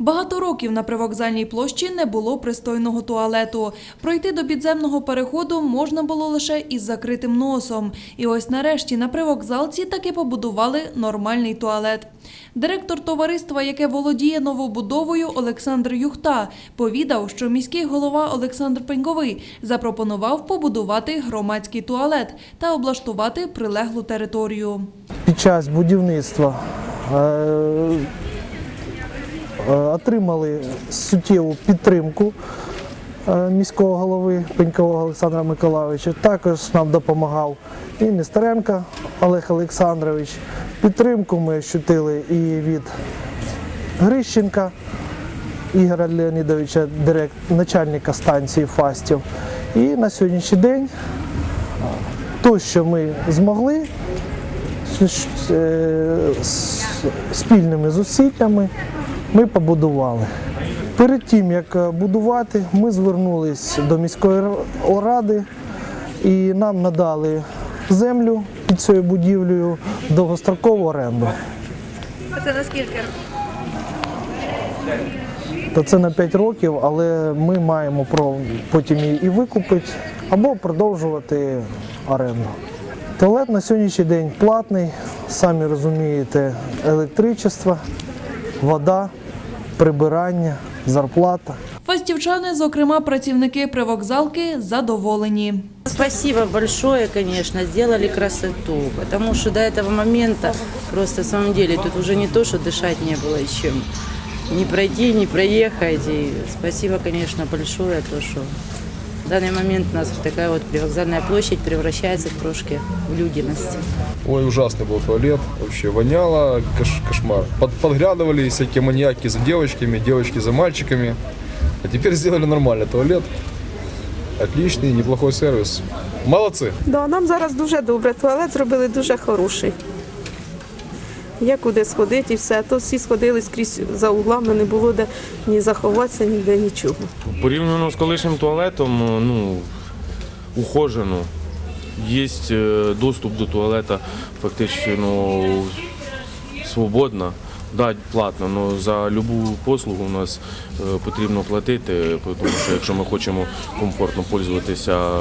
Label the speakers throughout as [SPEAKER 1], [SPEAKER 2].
[SPEAKER 1] Багато років на привокзальній площі не було пристойного туалету. Пройти до підземного переходу можна було лише із закритим носом. І ось нарешті на привокзалці таки побудували нормальний туалет. Директор товариства, яке володіє новобудовою, Олександр Юхта, повідав, що міський голова Олександр Пеньковий запропонував побудувати громадський туалет та облаштувати прилеглу територію.
[SPEAKER 2] під час будівництва е, отримали суттєву підтримку е, міського голови Пенькового Олександра Миколайовича. Також нам допомагав і Нестеренко Олег Олександрович. Підтримку ми ощутили і від Грищенка Ігоря Леонідовича, директ, начальника станції Фастів. І на сьогоднішній день то, що ми змогли, е, спільними зусиллями ми побудували. Перед тим, як е, будувати, ми звернулись до міської ради і нам надали землю під цією будівлею довгострокову оренду.
[SPEAKER 3] А це наскільки?
[SPEAKER 2] То це на 5 років, але ми маємо потім її і викупити або продовжувати оренду. Туалет на сьогоднішній день платний, самі розумієте, електричество, вода, прибирання, зарплата.
[SPEAKER 1] Фастівчани, зокрема працівники привокзалки, задоволені.
[SPEAKER 4] Спасибо большое, конечно, сделали красоту, потому что до этого момента просто, в самом деле, тут уже не то, что дышать не было чем. Не пройти, не проехать. И спасибо, конечно, большое, то, что в данный момент у нас вот такая вот привокзальная площадь превращается трошки в людяность.
[SPEAKER 5] Ой, ужасный был туалет, вообще воняло, кош- кошмар. Под, подглядывали всякие маньяки за девочками, девочки за мальчиками. А теперь сделали нормальный туалет. Отличный, неплохой сервис. Молодцы.
[SPEAKER 3] Да, нам зараз дуже добре. Туалет зробили дуже хороший. Є куди сходити і все. То всі сходили скрізь за углами, не було де ні заховатися, ніде нічого.
[SPEAKER 6] Порівняно з колишнім туалетом, е, ну, ухожено. Є е, доступ до туалета фактично свободно. Да, платно, але за будь-яку послугу у нас е, потрібно платити, тому що якщо ми хочемо комфортно пользуватися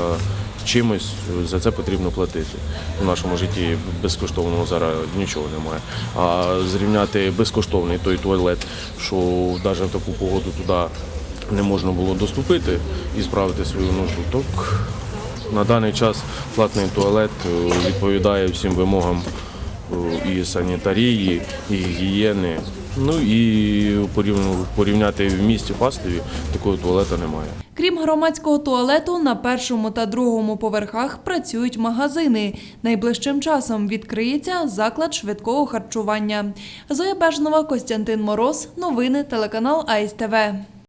[SPEAKER 6] чимось, за це потрібно платити. У нашому житті безкоштовного зараз нічого немає. А зрівняти безкоштовний той туалет, що навіть в таку погоду туди не можна було доступити і справити свою нужду, то на даний час платний туалет е, відповідає всім вимогам е, і санітарії, і гігієни. Ну і порівняти в місті Фастові такого туалету немає.
[SPEAKER 1] Крім громадського туалету, на першому та другому поверхах працюють магазини. Найближчим часом відкриється заклад швидкого харчування. Зоя Бежнова, Костянтин Мороз. Новини телеканал АСТВ.